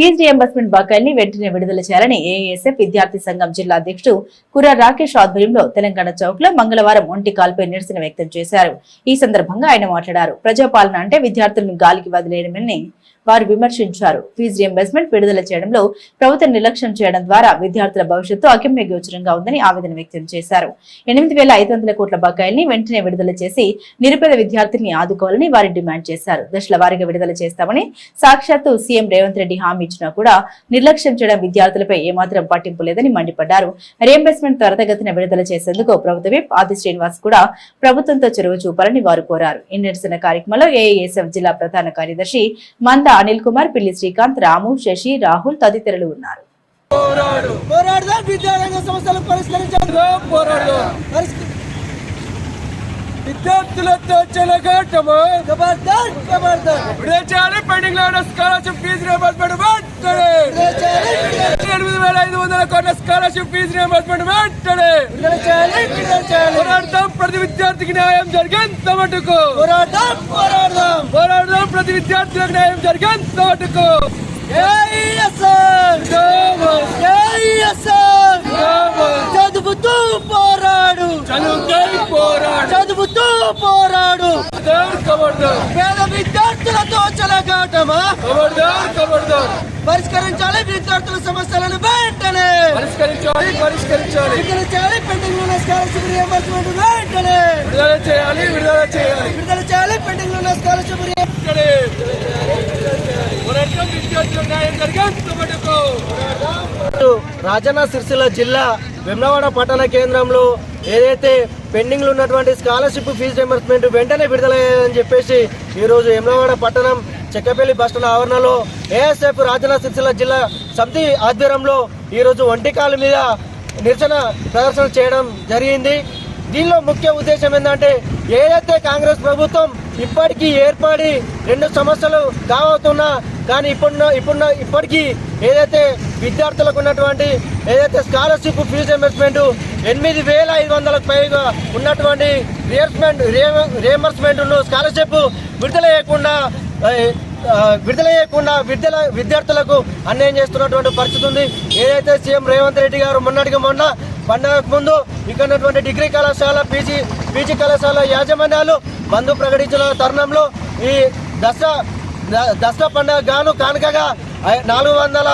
Fee reimbursement బకాయిల్ని వెంటనే విడుదల చేయాలని ఏఎస్ఎఫ్ విద్యార్థి సంఘం జిల్లా అధ్యక్షుడు కుర్ర రాకేష్ ఆధ్వర్యంలో తెలంగాణ చౌక్లో మంగళవారం ఒంటి కాల్పై నిరసన వ్యక్తం చేశారు. ఈ సందర్భంగా ఆయన మాట్లాడారు. ప్రజాపాలన అంటే విద్యార్థులను గాలికి వదిలేయడమని వారు విమర్శించారు. ఫీజు రియంబర్స్మెంట్ విడుదల చేయడంలో ప్రభుత్వం నిర్లక్ష్యం చేయడం ద్వారా విద్యార్థుల భవిష్యత్తు అగమ్య గోచరంగా ఉందని ఆవేదన వ్యక్తం చేశారు. ఎనిమిది వేల ఐదు వందల కోట్ల బకాయిల్ని వెంటనే విడుదల చేసి నిరుపేద విద్యార్థుల్ని ఆదుకోవాలని వారు డిమాండ్ చేశారు. దశల వారీగా విడుదల చేస్తామని సాక్షాత్తు సీఎం రేవంత్ రెడ్డి హామీ ఇచ్చినా కూడా నిర్లక్ష్యం చేయడం విద్యార్థులపై ఏమాత్రం పట్టింపు లేదని మండిపడ్డారు. రియంబర్స్మెంట్ త్వరతగతిన విడుదల చేసేందుకు ప్రభుత్వ విప్ ఆది శ్రీనివాస్ కూడా ప్రభుత్వంతో చొరవ చూపాలని వారు కోరారు. ఈ నిరసన కార్యక్రమంలో ఏఏఎస్ఎఫ్ జిల్లా ప్రధాన కార్యదర్శి మంద అనిల్ కుమార్ పిల్లి శ్రీకాంత్ రాము శశి రాహుల్ తదితరులు ఉన్నారు. పోరాడదాం. విద్యారంగ సమస్యలు పరిష్కరించాలి పోరాడదాం. పరిష్క- విద్యార్థులతో చెలగాటము? పెండింగ్లో ఉన్న స్కాలర్షిప్ ఫీజు రియంబర్స్మెంట్ వెంటనే! ఎనిమిది వేల ఐదు వందల కోట్ల స్కాలర్షిప్ ఫీజు రియంబర్స్మెంట్ వెంటనే! పోరాడతాం ప్రతి విద్యార్థికి న్యాయం జరిగేంత మటుకు! పోరాడదాం ప్రతి విద్యార్థులకు న్యాయం జరిగేంత మటుకు! చదువుతూ పోరాడు. చదువుతూ పోరాడు. పేద విద్యార్థులతో చెలగాటమా? పరిష్కరించాలి విద్యార్థుల సమస్యలను పరిష్కరించాలి. పరిష్కరించాలి పెండింగ్ ఉన్న స్కాలర్షిప్ రియంబర్స్మెంట్ వెంటనే. విడుదల చేయాలి విడుదల చేయాలి. విడుదల చేయాలి. పెండింగ్ ఉన్న స్కాలర్షిప్ రాజన్న సిరిసిల్ల జిల్లా వెమ్లవాడ పట్టణ కేంద్రంలో ఏదైతే పెండింగ్లో ఉన్నటువంటి స్కాలర్షిప్ ఫీజు రియంబర్స్మెంట్ వెంటనే విడుదలయ్యాయని చెప్పేసి ఈరోజు వెమ్లవాడ పట్టణం చెక్కపల్లి బస్టాండ్ ఆవరణలో ఏఎస్ఎఫ్ రాజన్న సిరిసిల్ల జిల్లా సమితి ఆధ్వర్యంలో ఈరోజు ఒంటికాల మీద నిరసన ప్రదర్శన చేయడం జరిగింది. దీనిలో ముఖ్య ఉద్దేశం ఏంటంటే ఏదైతే కాంగ్రెస్ ప్రభుత్వం ఇప్పటికీ ఏర్పడి రెండు సమస్యలు కావతున్నా కానీ ఇప్పుడున్న ఇప్పుడున్న ఇప్పటికీ ఏదైతే విద్యార్థులకు ఉన్నటువంటి ఏదైతే స్కాలర్షిప్ ఫీజు రియంబర్స్మెంట్ ఎనిమిది వేల ఐదు వందలకు పైగా ఉన్నటువంటి రియంబర్స్మెంట్ రియంబర్స్మెంట్ స్కాలర్షిప్ విడుదల చేయకుండా విడుదల చేయకుండా విద్యల విద్యార్థులకు అన్యాయం చేస్తున్నటువంటి పరిస్థితి ఉంది. ఏదైతే సీఎం రేవంత్ రెడ్డి గారు మొన్నటికి మొన్న పండగకు ముందు ఇక్కడ ఉన్నటువంటి డిగ్రీ కళాశాల పీజీ పీజీ కళాశాల యాజమాన్యాలు బంధు ప్రకటించిన తరుణంలో ఈ దసరా దసరా పండుగ గాను కానుకగా నాలుగు వందల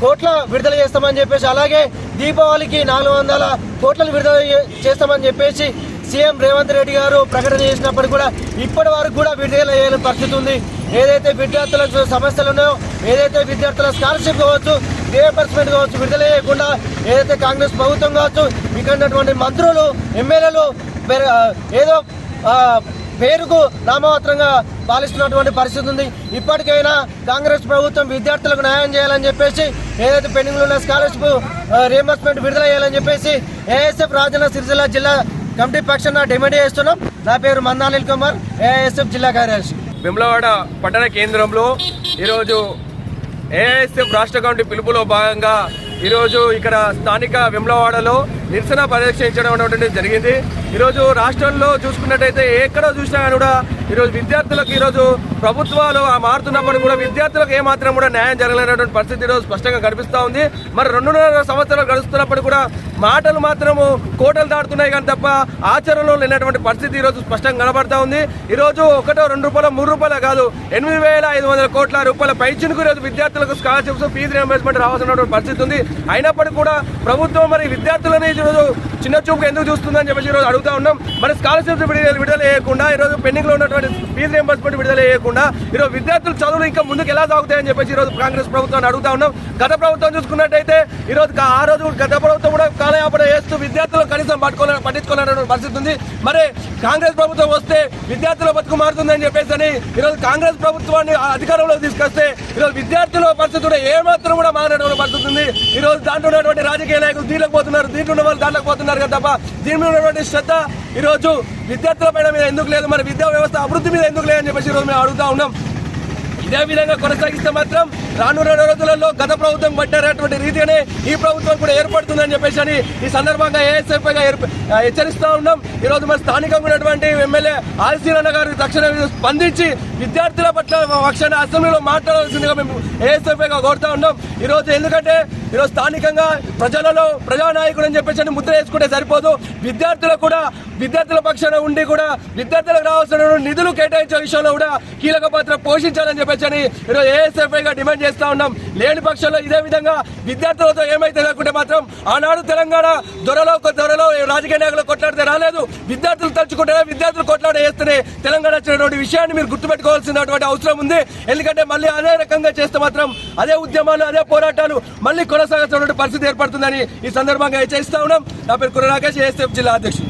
కోట్ల విడుదల చేస్తామని చెప్పేసి అలాగే దీపావళికి నాలుగు వందల కోట్లను విడుదల చేస్తామని చెప్పేసి సీఎం రేవంత్ రెడ్డి గారు ప్రకటన చేసినప్పుడు కూడా ఇప్పటి వరకు కూడా విడుదల చేయని పరిస్థితి ఉంది. ఏదైతే విద్యార్థులకు సమస్యలు ఉన్నాయో ఏదైతే విద్యార్థుల స్కాలర్షిప్ కావచ్చు రీఎంబర్స్మెంట్ కావచ్చు విడుదల చేయకుండా ఏదైతే కాంగ్రెస్ ప్రభుత్వం కావచ్చు ఇక్కడ మంత్రులు ఎమ్మెల్యేలు ఏదో పేరుకు నామమాత్రంగా పాలిస్తున్నటువంటి పరిస్థితి ఉంది. ఇప్పటికైనా కాంగ్రెస్ ప్రభుత్వం విద్యార్థులకు న్యాయం చేయాలని చెప్పేసి ఏదైతే పెండింగ్లో ఉన్న స్కాలర్షిప్ రియంబర్స్మెంట్ విడుదల చేయాలని చెప్పేసి ఏఎస్ఎఫ్ రాజన్న సిరిసిల్ల జిల్లా కమిటీ పక్షాన డిమాండ్ చేస్తున్నాం. నా పేరు మందానిల్ కుమార్ ఏఎస్ఎఫ్ జిల్లా కార్యదర్శి. విమలవాడ పట్టణ కేంద్రంలో ఈరోజు ఏఎస్ఎఫ్ రాష్ట్ర కమిటీ పిలుపులో భాగంగా ఈరోజు ఇక్కడ స్థానిక విమలవాడలో నిరసన ప్రదర్శించడం అనేటువంటిది జరిగింది. ఈరోజు రాష్ట్రంలో చూసుకున్నట్టయితే ఎక్కడ చూసినా కూడా ఈరోజు విద్యార్థులకు ఈరోజు ప్రభుత్వాలు మారుతున్నప్పుడు కూడా విద్యార్థులకు ఏమాత్రం కూడా న్యాయం జరగలేనటువంటి పరిస్థితి ఈరోజు స్పష్టంగా కనిపిస్తూ ఉంది. మరి రెండున్నర సంవత్సరాలు గడుస్తున్నప్పుడు కూడా మాటలు మాత్రము కోటలు దాటుతున్నాయి కానీ తప్ప ఆచరణలో లేనటువంటి పరిస్థితి ఈరోజు స్పష్టంగా కనబడతా ఉంది. ఈరోజు ఒకటో రెండు రూపాయల మూడు రూపాయలు కాదు ఎనిమిది వేల ఐదు వందల కోట్ల రూపాయల పైచునుకు ఈరోజు విద్యార్థులకు స్కాలర్షిప్స్ ఫీజు రియంబర్స్మెంట్ రావాల్సినటువంటి పరిస్థితి ఉంది. అయినప్పటికీ కూడా ప్రభుత్వం మరి విద్యార్థులని ఈరోజు చిన్న చూపు ఎందుకు చూస్తుందని చెప్పేసి ఈరోజు అడుగుతా ఉన్నాం. మరి స్కాలర్షిప్స్ విడుదల చేయకుండా ఈరోజు పెండింగ్లో ఉన్నటువంటి ఫీజు రియంబర్స్మెంట్ విడుదల చేయకుండా ఈరోజు విద్యార్థులు చదువులు ఇంకా ముందుకు ఎలా సాగుతాయని చెప్పేసి ఈరోజు కాంగ్రెస్ ప్రభుత్వాన్ని అడుగుతా ఉన్నాం. గత ప్రభుత్వం చూసుకున్నట్టయితే ఈరోజు ఆ రోజు గత ప్రభుత్వం కూడా కాలయాపన చేస్తూ విద్యార్థులు కనీసం పట్టుకోలే పట్టించుకోలేని పరిస్థితి ఉంది. మరి కాంగ్రెస్ ప్రభుత్వం వస్తే విద్యార్థుల బతుకు మారుతుందని చెప్పేసి అని ఈరోజు కాంగ్రెస్ ప్రభుత్వాన్ని అధికారంలో తీసుకొస్తే ఈరోజు విద్యార్థుల పరిస్థితి కూడా ఏమాత్రం కూడా మారినటువంటి పరిస్థితి ఉంది. ఈ రోజు దాంట్లో ఉన్నటువంటి రాజకీయ నాయకులు దీనికి పోతున్నారు దీంట్లో ఉన్న వాళ్ళు దాంట్లోకి పోతున్నారు కదా తప్ప దీని మీద ఉన్నటువంటి శ్రద్ధ ఈరోజు విద్యార్థుల పైన మీద ఎందుకు లేదు? మరి విద్యా వ్యవస్థ అభివృద్ధి మీద ఎందుకు లేదని చెప్పేసి ఈరోజు మేము అడుగుతా ఉన్నాం. ఇదే విధంగా కొనసాగిస్తే మాత్రం రాను రెండు రోజులలో గత ప్రభుత్వం పట్టారటువంటి రీతిగానే ఈ ప్రభుత్వం కూడా ఏర్పడుతుందని చెప్పేసి అని ఈ సందర్భంగా ఏఎస్ఎఫ్ హెచ్చరిస్తూ హెచ్చరిస్తా ఉన్నాం. ఈ రోజు స్థానికంగా ఉన్నటువంటి ఎమ్మెల్యే ఆల్సీనన్న గారు తక్షణ స్పందించి విద్యార్థుల పట్ల పక్షాన అసెంబ్లీలో మాట్లాడాల్సిందిగా మేము ఏఎస్ఎఫ్ఐగా కోరుతా ఉన్నాం. ఈ రోజు ఎందుకంటే ఈరోజు స్థానికంగా ప్రజలలో ప్రజానాయకుడు అని చెప్పేసి అని ముద్ర వేసుకుంటే సరిపోదు. విద్యార్థులకు కూడా విద్యార్థుల పక్షాన ఉండి కూడా విద్యార్థులకు రావాల్సిన నిధులు కేటాయించే విషయంలో కూడా కీలక పాత్ర పోషించాలని చెప్పేసి చేయొచ్చని ఈరోజు డిమాండ్ చేస్తా ఉన్నాం. లేని పక్షంలో ఇదే విధంగా విద్యార్థులతో ఏమైతే లేకుంటే మాత్రం ఆనాడు తెలంగాణ దొరలో దొరలో రాజకీయ నాయకులు కొట్లాడితే రాలేదు. విద్యార్థులు తలుచుకుంటే విద్యార్థులు కొట్లాడ వేస్తేనే తెలంగాణ వచ్చినటువంటి విషయాన్ని మీరు గుర్తుపెట్టుకోవాల్సినటువంటి అవసరం ఉంది. ఎందుకంటే మళ్ళీ అదే రకంగా చేస్తే మాత్రం అదే ఉద్యమాలు అదే పోరాటాలు మళ్ళీ కొనసాగుతున్నటువంటి పరిస్థితి ఏర్పడుతుందని ఈ సందర్భంగా హెచ్చరిస్తా ఉన్నాం. నా పేరు కుర్ర రాకేష్ ఏఎస్ఎఫ్ జిల్లా అధ్యక్షుడు.